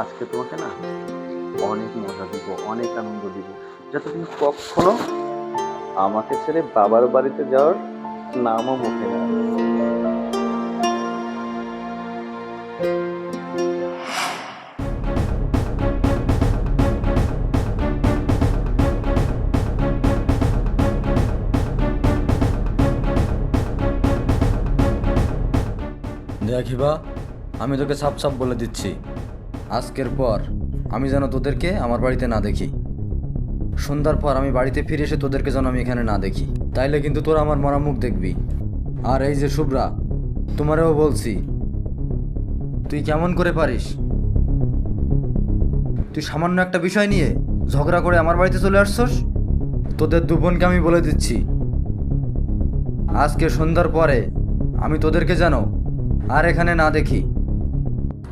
আজকে তোমাকে না অনেক মজা দিব, অনেক আনন্দ দিব যাতে তুমি কখনো আমাকে ছেড়ে বাবার বাড়িতে যাওয়ার নামও মুখে না। দেখিবা আমি তোকে সাপ সাপ বলে দিচ্ছি আজকের পর আমি যেন তোদেরকে আমার বাড়িতে না দেখি। সন্ধ্যার পর আমি বাড়িতে ফিরে এসে তোদেরকে যেন আমি এখানে না দেখি। তাইলে কিন্তু তোরা আমার মরা মুখ দেখবি। আর এই যে শুভ্রা, তোমারেও বলছি, তুই কেমন করে পারিস? তুই সামান্য একটা বিষয় নিয়ে ঝগড়া করে আমার বাড়িতে চলে আসছস? তোদের দু বোনকে আমি বলে দিচ্ছি, আজকে সন্ধ্যার পরে আমি তোদেরকে জানো আর এখানে না দেখি।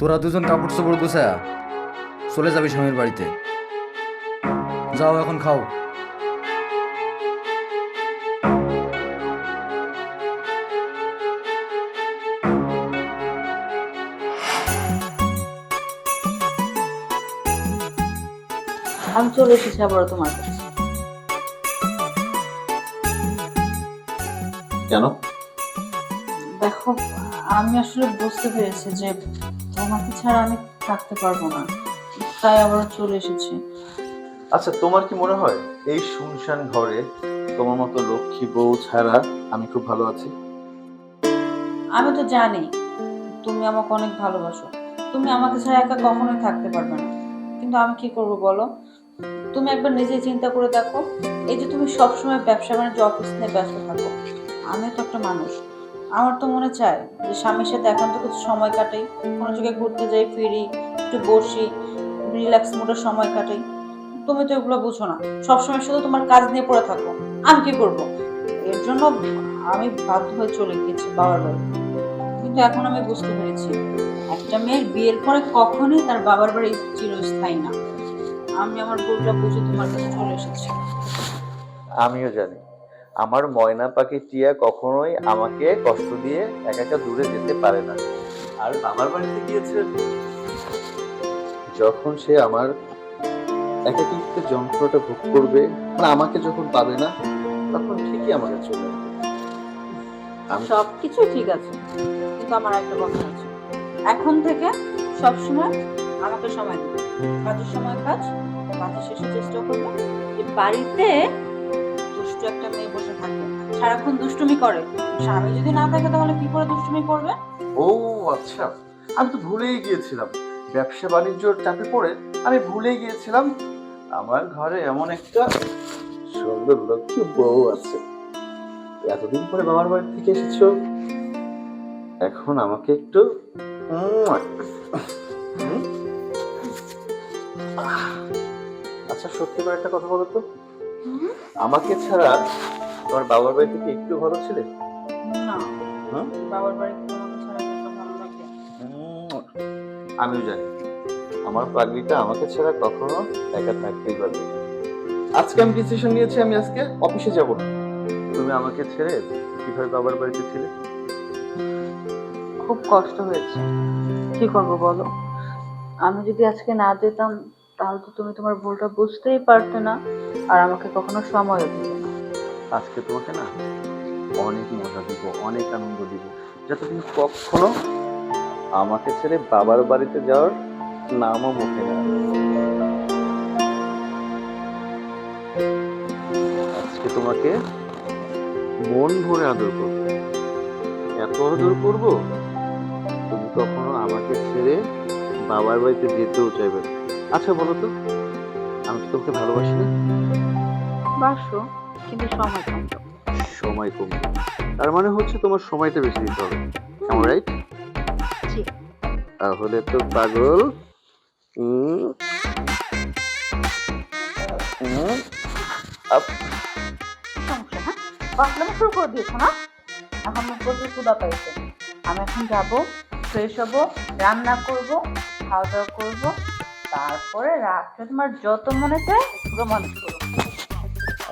তোরা দুজন কাপড় চোপড় গুছায়া চলে যাবি স্বামীর বাড়িতে। যাও এখন খাও। আমি চলে এসেছি আবার তোমার কাছে। কেন? দেখো আমি আসলে বুঝতে পেরেছি যে তোমাকে ছাড়া আমি থাকতে পারব না। তাই আবার চলে এসেছি। আচ্ছা তোমার কি মনে হয় এই শুনশান ঘরে তোমার মতো লক্ষ্মী বউ ছাড়া আমি খুব ভালো আছি? আমি তো জানি তুমি আমাকে অনেক ভালোবাসো। তুমি আমাকে ছাড়া একা কখনোই থাকতে পারবে না। কিন্তু আমি কি করব বলো? তুমি একবার নিজে চিন্তা করে দেখো। এই যে তুমি সবসময় ব্যবসা বাণিজ্য অফিস নিয়ে ব্যস্ত থাকো। আমিও তো একটা মানুষ। আমার তো মনে চায় যে স্বামীর সাথে এখন তো কিছু সময় কাটাই, কোনো জায়গায় ঘুরতে যাই, ফিরি, একটু বসি রিল্যাক্স মোডে সময় কাটাই। তুমি তো এগুলো বুঝো না। সবসময় শুধু তোমার কাজ নিয়ে পড়ে থাকো। আমি কি করব? এর জন্য আমি বাধ্য হয়ে চলে গেছি বাবার বাড়ি। কিন্তু এখন আমি বুঝতে পেরেছি, একটা মেয়ের বিয়ের পরে কখনই তার বাবার বাড়ি চিরস্থায়ী না। আমি আমার ভুলটা বুঝে তোমার কাছে চলে এসেছি। আমিও জানি। আমার ময়না পাখি টিয়া কখনোই আমাকে কষ্ট দিয়ে একা একা দূরে যেতে পারে না। আর বাবার বাড়িতে গিয়েছে যখন সে আমার একাকিত্বের যন্ত্রটা ভোগ করবে মানে আমাকে যখন পাবে না তখন ঠিকই আমাকে চলে সব কিছুই ঠিক আছে কিন্তু আমার একটা কথা আছে। এখন থেকে সব সময় আমাকে সময় দিবে। কাজের সময় কাজ কাজের শেষে চেষ্টা করবে যে বাড়িতে দুষ্টু একটা মেয়ে বসে থাকবে। সারাক্ষণ দুষ্টুমি করে। স্বামী যদি না থাকে তাহলে কি করে দুষ্টুমি করবে? ও আচ্ছা। আমি তো ভুলেই গিয়েছিলাম। ব্যবসা বাণিজ্যর চাপে পড়ে আমি ভুলেই গিয়েছিলাম। আমার ঘরে এমন একটা সুন্দর লক্ষ্মী বউ আছে। এতদিন পরে বাবার বাড়ি থেকে এসেছ। এখন আমাকে একটু? আচ্ছা সত্যি করে একটা কথা বলো তো। আমাকে ছাড়া তোমার বাবার বাড়ি থেকে একটু ভালো ছিলে? না? বাবার বাড়িতে তোমাকে ছাড়া ভালো লাগে আমিও জানি। আমার পাগলিটা আমাকে ছাড়া কখনো একা থাকতেই পারবে আজকে আমি ডিসিশন নিয়েছি আমি আজকে অফিসে যাব না। তুমি আমাকে ছেড়ে কীভাবে বাবার বাড়িতে ছিলে? খুব কষ্ট হয়েছে। কি করব বলো? আমি যদি আজকে না যেতাম তাহলে তো তুমি তোমার ভুলটা বুঝতেই পারতে না, আর আমাকে কখনো সময়ও দিতে না। আজকে তোমাকে না অনেক মজা দিব, অনেক আনন্দ দিব। যাতে তুমি কখনো আমাকে ছেড়ে বাবার বাড়িতে যাওয়ার নামও মুখে না আজকে তোমাকে মন ভরে আদর করব। এত আদর করব, তুমি কখনো আমাকে ছেড়ে বাবার বাড়িতে যেতেও চাইবে না। আচ্ছা বলো তো। আমি কি তোমাকে ভালোবাসি না। বাসো কিন্তু সময় কম সময় কমবে তার মানে হচ্ছে তোমার সময়টা বেশি দিতে হবে। রাইট জি। তাহলে তো পাগল। উম, উম, আপ, সমস্যা বাসলামে শুরু করে দিয়েছ না? এখন আমার প্রচুর ক্ষুদা পাইছে। আমি এখন যাব ফ্রেশ হব রান্না করব খাওয়া দাওয়া করব। তারপরে রাত্রে তোমার যত মনে চায় রোমান্স করো।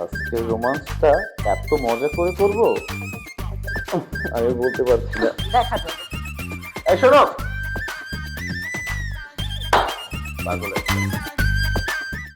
আজকে রোমান্সটা এত মজা করে করব? আমি বলতে পারছি না। দেখা যাবে। এই শোনো! পাগল।